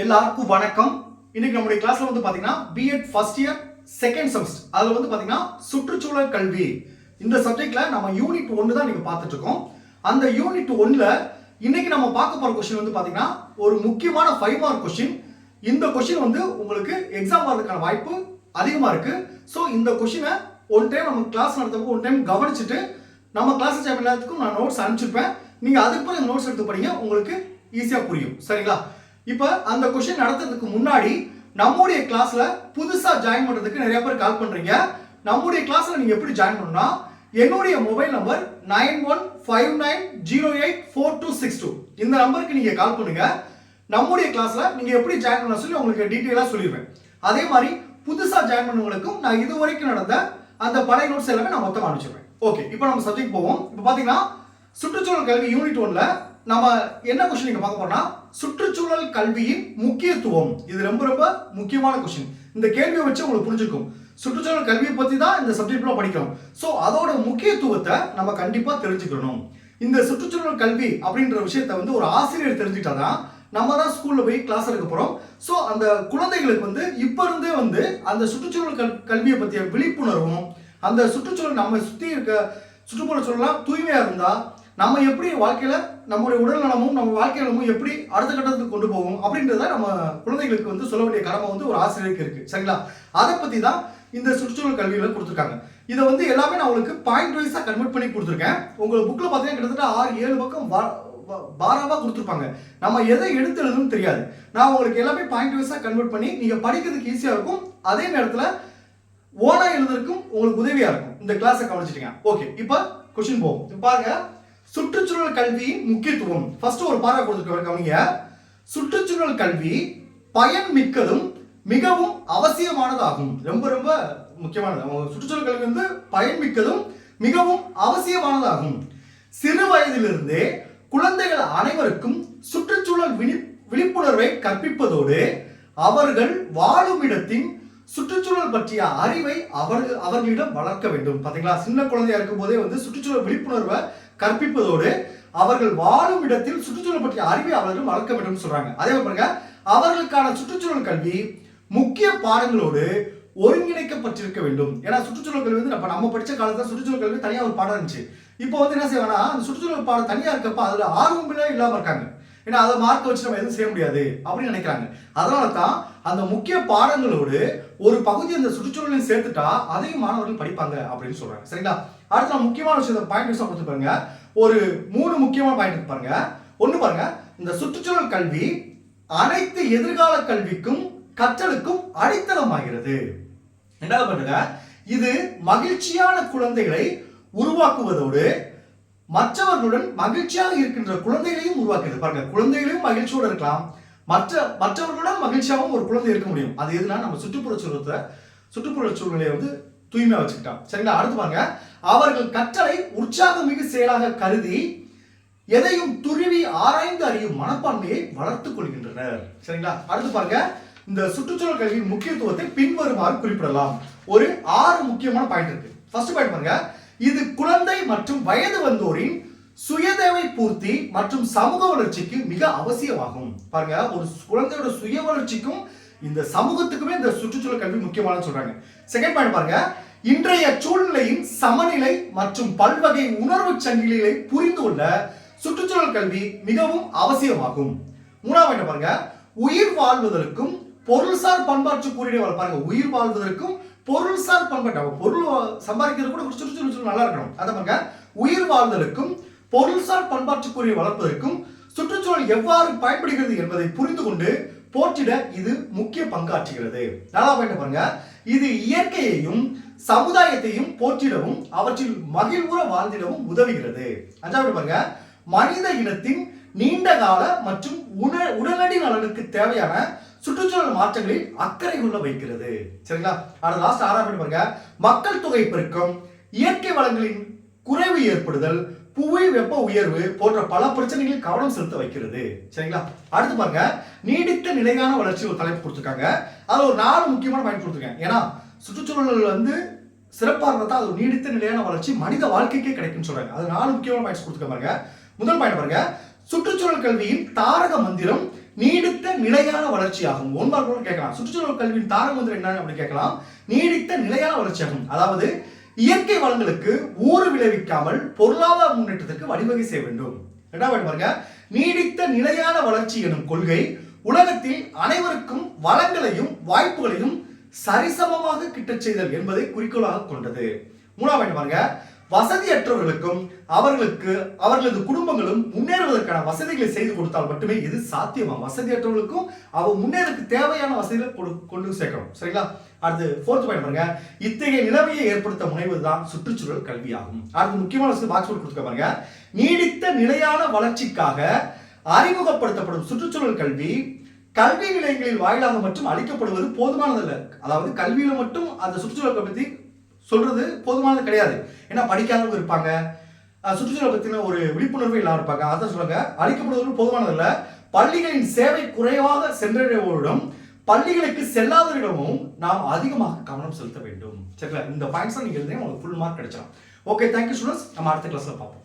எல்லாருக்கும் வணக்கம். இன்னைக்கு நம்முடைய கிளாஸ்ல வந்து பாத்தீங்கன்னா B Ed first year second semester அதுல வந்து பாத்தீங்கன்னா சுற்றுச்சூழல் கல்வி. இந்த சப்ஜெக்ட்ல நம்ம யூனிட் ஒன்று தான் நீங்க பார்த்துட்டு இருக்கோம். அந்த யூனிட் ஒன்ல இன்னைக்கு நம்ம பார்க்க போற கொஸ்டின் வந்து பாத்தீங்கன்னா ஒரு முக்கியமான ஃபைவ் மார்க் கொஸ்டின் இந்த கொஸ்டின் வந்து உங்களுக்கு எக்ஸாம் வரதுக்கான வாய்ப்பு அதிகமா இருக்கு. ஸோ இந்த கொஸ்டினை ஒன் டைம் நம்ம கிளாஸ் நடத்தப்போ ஒன் டைம் கவனிச்சுட்டு நம்ம கிளாஸ் எல்லாத்துக்கும் நான் நோட்ஸ் அனுப்பிச்சிருப்பேன். நீங்க அதுக்கு பிறகு நோட்ஸ் எடுத்து படிங்க உங்களுக்கு ஈஸியா புரியும். சரிங்களா? இப்போ அந்த கொஸ்டின் நடத்துறதுக்கு முன்னாடி நம்முடைய கிளாஸ்ல புதுசா ஜாயின் பண்றதுக்கு நிறைய பேர் கால் பண்றீங்க. நம்முடைய கிளாஸ்ல நீங்க எப்படி ஜாயின் பண்ணணும்னா என்னுடைய mobile number nine one five nine zero eight four two six two. இந்த நம்பருக்கு நீங்க கால் பண்ணுங்க. நம்முடைய கிளாஸ்ல நீங்க எப்படி ஜாயின் பண்ண சொல்லி உங்களுக்கு டீட்டெயிலாக சொல்லிடுவேன். அதே மாதிரி புதுசா ஜாயின் பண்ணவங்களுக்கும் நான் இது வரைக்கும் நடந்த அந்த பழைய நோட்ஸ் எல்லாமே நான் மொத்தமாக அனுப்பிச்சிடுவேன். ஓகே இப்போ நம்ம சப்ஜெக்ட் போவோம். இப்போ பார்த்தீங்கன்னா சுற்றுச்சூழல் கல்வி யூனிட் ஒன்ல நம்ம என்ன கொஸ்டின் நீங்க பார்க்க போறோம்னா சுற்றுச்சூழல் கல்வியின் முக்கியத்துவம். இது ரொம்ப ரொம்ப முக்கியமான கொஸ்டின் இந்த கேள்வியை வச்சு உங்களுக்கு புரிஞ்சுக்கும் சுற்றுச்சூழல் கல்வியை பத்தி தான் இந்த சப்ஜெக்ட்ல படிக்கிறோம். ஸோ அதோட முக்கியத்துவத்தை நம்ம கண்டிப்பா தெரிஞ்சுக்கணும். இந்த சுற்றுச்சூழல் கல்வி அப்படின்ற விஷயத்தை வந்து ஒரு ஆசிரியர் தெரிஞ்சுக்கிட்டாதான் நம்ம தான் ஸ்கூல்ல போய் கிளாஸ் எடுக்க போறோம். ஸோ அந்த குழந்தைகளுக்கு வந்து இப்ப இருந்தே வந்து அந்த சுற்றுச்சூழல் கல் கல்வியை பற்றிய விழிப்புணர்வும் அந்த சுற்றுச்சூழல் நம்ம சுற்றி இருக்க சுற்றுப்புற சூழலாம் தூய்மையா இருந்தா நம்ம எப்படி வாழ்க்கையில் நம்முடைய உடல் நலமும் நம்ம வாழ்க்கை நலமும் எப்படி அடுத்த கட்டத்துக்கு கொண்டு போவோம் அப்படின்றத நம்ம குழந்தைகளுக்கு வந்து சொல்ல வேண்டிய கடமை வந்து ஒரு ஆசிரியருக்கு இருக்கு. சரிங்களா? அதை பற்றி தான் இந்த சுற்றுச்சூழல் கல்வியில கொடுத்துருக்காங்க. இதை வந்து எல்லாமே நான் உங்களுக்கு பாயிண்ட் வைஸாக கன்வெர்ட் பண்ணி கொடுத்துருக்கேன். உங்களுக்கு புக்கில் பார்த்தீங்கன்னா கிட்டத்தட்ட ஆறு ஏழு பக்கம் வா- பாராவா கொடுத்துருப்பாங்க. நம்ம எதை எடுத்து எழுதும் தெரியாது. நான் உங்களுக்கு எல்லாமே பாயிண்ட் வைஸா கன்வெர்ட் பண்ணி நீங்க படிக்கிறதுக்கு ஈஸியா இருக்கும். அதே நேரத்துல ஓனா எழுதுறதுக்கும் உங்களுக்கு உதவியா இருக்கும். இந்த கிளாஸை கவனிச்சிட்டீங்க. ஓகே இப்போ கொஸ்டின் போவோம். பாருங்க. சுற்றுச்சூழல் கல்வியின் முக்கியத்துவம். ஃபர்ஸ்ட் ஒரு பாரா கொடுத்துருக்க கவனிங்க. சுற்றுச்சூழல் கல்வி பயன் மிக்கதும் மிகவும் அவசியமானதாகும். ரொம்ப ரொம்ப முக்கியமானது. சுற்றுச்சூழல் கல்வி வந்து பயன் மிக்கதும் மிகவும் அவசியமானதாகும். சிறு வயதிலிருந்தே குழந்தைகள் அனைவருக்கும் சுற்றுச்சூழல் விழி விழிப்புணர்வை கற்பிப்பதோடு அவர்கள் வாழும் இடத்தின் சுற்றுச்சூழல் பற்றிய அறிவை அவர்கள் அவர்களிடம் வளர்க்க வேண்டும். பார்த்தீங்களா சின்ன குழந்தையா இருக்கும் போதே வந்து சுற்றுச்சூழல் விழிப்புணர்வை கற்பிப்பதோடு அவர்கள் வாழும் இடத்தில் சுற்றுச்சூழல் பற்றிய அறிவை அவர்கள் வளர்க்க வேண்டும் சொல்றாங்க. அதே பாருங்க அவர்களுக்கான சுற்றுச்சூழல் கல்வி முக்கிய பாடங்களோடு ஒருங்கிணைக்கப்பட்டிருக்க வேண்டும். ஏன்னா சுற்றுச்சூழல் கல்வி வந்து நம்ம நம்ம படித்த காலத்தில் சுற்றுச்சூழல் கல்வி தனியாக ஒரு பாடம் இருந்துச்சு. இப்போ வந்து என்ன செய்வாங்கன்னா அந்த சுற்றுச்சூழல் பாடம் தனியாக இருக்கப்ப அதில் ஆர்வம் இல்லாமல் இருக்காங்க. ஏன்னா அதை மார்க் வச்சு நம்ம எதுவும் செய்ய முடியாது அப்படின்னு நினைக்கிறாங்க. அதனால தான் அந்த முக்கிய பாடங்களோடு ஒரு பகுதி அந்த சுற்றுச்சூழலையும் சேர்த்துட்டா அதையும் மாணவர்கள் படிப்பாங்க அப்படின்னு சொல்றாங்க. சரிங்களா? அடுத்த முக்கியமான விஷயத்தை பாயிண்ட் கொடுத்து பாருங்க. ஒரு மூணு முக்கியமான பாயிண்ட் பாருங்க. ஒன்று பாருங்க இந்த சுற்றுச்சூழல் கல்வி அனைத்து எதிர்கால கல்விக்கும் கற்றலுக்கும் அடித்தளமாகிறது. ரெண்டாவது பண்ணுங்க இது மகிழ்ச்சியான குழந்தைகளை உருவாக்குவதோடு மற்றவர்களுடன் மகிழ்ச்சியாக இருக்கின்ற குழந்தைகளையும் உருவாக்குது. பாருங்க குழந்தைகளையும் மகிழ்ச்சியோட இருக்கலாம். மற்ற மற்றவர்களுடன் மகிழ்ச்சியாகவும் ஒரு குழந்தை இருக்க முடியும். அது எதுனா நம்ம சுற்றுப்புற சூழத்தை சுற்றுப்புற சூழ்நிலையை வந்து தூய்மையா வச்சுக்கிட்டான் சரிங்களா? அடுத்து பாருங்க அவர்கள் கற்றலை உற்சாகமிகு செயலாக கருதி எதையும் துருவி ஆராய்ந்து அறியும் மனப்பான்மையை வளர்த்துக் கொள்கின்றனர். சரிங்களா? அடுத்து பாருங்க இந்த சுற்றுச்சூழல் கல்வியின் முக்கியத்துவத்தை பின்வருமாறு குறிப்பிடலாம். ஒரு ஆறு முக்கியமான பாயிண்ட் இருக்கு. ஃபர்ஸ்ட் பாயிண்ட் பாருங்க இது குழந்தை மற்றும் வயது வந்தோரின் சுயதேவை பூர்த்தி மற்றும் சமூக வளர்ச்சிக்கு மிக அவசியமாகும். பாருங்க ஒரு குழந்தையோட சுய வளர்ச்சிக்கும் இந்த சமூகத்துக்குமே இந்த சுற்றுச்சூழல் கல்வி முக்கியமானு சொல்றாங்க. செகண்ட் பாயிண்ட் பாருங்க இன்றைய சூழ்நிலையின் சமநிலை மற்றும் பல்வகை உணர்வு சங்கிலிகளை புரிந்து கொள்ள சுற்றுச்சூழல் கல்வி மிகவும் அவசியமாகும். மூணாவது பாருங்க உயிர் வாழ்வதற்கும் பொருள்சார் பண்பாட்டு கூறியவர் பாருங்க உயிர் வாழ்வதற்கும் பொருள்சார் பண்பாட்டு பொருள் சம்பாதிக்கிறது கூட சுற்றுச்சூழல் நல்லா இருக்கணும். அதை பாருங்க. உயிர் வாழ்தலுக்கும் பொருள்சார் பண்பாட்டுக்குரிய வளர்ப்பதற்கும் சுற்றுச்சூழல் எவ்வாறு பயன்படுகிறது என்பதை புரிந்து கொண்டு போற்றிட இது முக்கிய பங்காற்றுகிறது. நல்லா பாயிண்ட் பாருங்க. இது இயற்கையையும் சமுதாயத்தையும் போற்றிடவும் அவற்றில் மகிழ்வுற வாழ்ந்திடவும் உதவுகிறது. அஞ்சாவது பாருங்க. மனித இனத்தின் நீண்ட கால மற்றும் உண உடனடி நலனுக்கு தேவையான சுற்றுச்சூழல் மாற்றங்களில் அக்கறை கொள்ள வைக்கிறது. சரிங்களா? அடுத்த லாஸ்ட் ஆறாம் பாருங்க. மக்கள் தொகை பெருக்கம் இயற்கை வளங்களின் குறைவு ஏற்படுதல் புவி வெப்ப உயர்வு போன்ற பல பிரச்சனைகளில் கவனம் செலுத்த வைக்கிறது. சரிங்களா? அடுத்து பாருங்க. நீடித்த நிலையான வளர்ச்சி ஒரு தலைப்பு கொடுத்துருக்காங்க. அதில் ஒரு நாலு முக்கியமான பாயிண்ட் கொடுத்துருக்கேன். ஏன்னா சுற்றுச்சூழல் வந்து சிறப்பாக இருந்தால் அது ஒரு நீடித்த நிலையான வளர்ச்சி மனித வாழ்க்கைக்கே கிடைக்கும்னு சொல்றாங்க. அது நாலு முக்கியமான பாயிண்ட்ஸ் கொடுத்துருக்க பாருங்க. முதல் பாயிண்ட் பாருங்க. சுற்றுச்சூழல் கல்வியின் தாரக மந்திரம் நீடித்த நிலையான வளர்ச்சியாகும். ஆகும் மார்க் கூட கேட்கலாம். சுற்றுச்சூழல் கல்வியின் தாரம் வந்து என்ன அப்படி கேட்கலாம். நீடித்த நிலையான வளர்ச்சியாகும். அதாவது இயற்கை வளங்களுக்கு ஊறு விளைவிக்காமல் பொருளாதார முன்னேற்றத்திற்கு வழிவகை செய்ய வேண்டும். ரெண்டாவது பாருங்க. நீடித்த நிலையான வளர்ச்சி எனும் கொள்கை உலகத்தில் அனைவருக்கும் வளங்களையும் வாய்ப்புகளையும் சரிசமமாக கிட்டச் செய்தல் என்பதை குறிக்கோளாக கொண்டது. மூணாவது பாருங்க. வசதியற்றவர்களுக்கும் அவர்களுக்கு அவர்களது குடும்பங்களும் முன்னேறுவதற்கான வசதிகளை செய்து கொடுத்தால் மட்டுமே இது சாத்தியமா? வசதியற்றவர்களுக்கும் அவ முன்னேறதுக்கு தேவையான வசதிகளை கொடு- கொண்டு சேர்க்கணும். சரிங்களா? அடுத்து ஃபோர்த் பாயிண்ட் பாருங்க. இத்தகைய நிலைமையை ஏற்படுத்த முனைவதுதான் சுற்றுச்சூழல் கல்வியாகும். அடுத்து முக்கியமான விஷயம் பாக்ஸ் போட்டு பாருங்க. நீடித்த நிலையான வளர்ச்சிக்காக அறிமுகப்படுத்தப்படும் சுற்றுச்சூழல் கல்வி கல்வி நிலையங்களில் வாயிலாக மட்டும் அளிக்கப்படுவது போதுமானதல்ல. அதாவது கல்வியில மட்டும் அந்த சுற்றுச்சூழல் பற்றி சொல்றது போதுமானது கிடையாது. ஏன்னா படிக்காதவங்க இருப்பாங்க. சுற்றுச்சூழலை பத்தின ஒரு விழிப்புணர்வு இல்லாம இருப்பாங்க. அதான் சொல்லுங்க. போதுமானது போதுமானதல்ல. பள்ளிகளின் சேவை குறைவாக சென்றடைவோரிடம் பள்ளிகளுக்கு செல்லாதவர்களிடமும் நாம் அதிகமாக கவனம் செலுத்த வேண்டும். சரிங்களா? இந்த பாயிண்ட்ஸ் நீங்க எழுதினா உங்களுக்கு ஃபுல் மார்க் கிடைச்சிடும் ஓகே தேங்க்யூ ஸ்டூடெண்ட்ஸ் நம்ம அடுத்த கிளாஸ்ல பார்ப்போம்.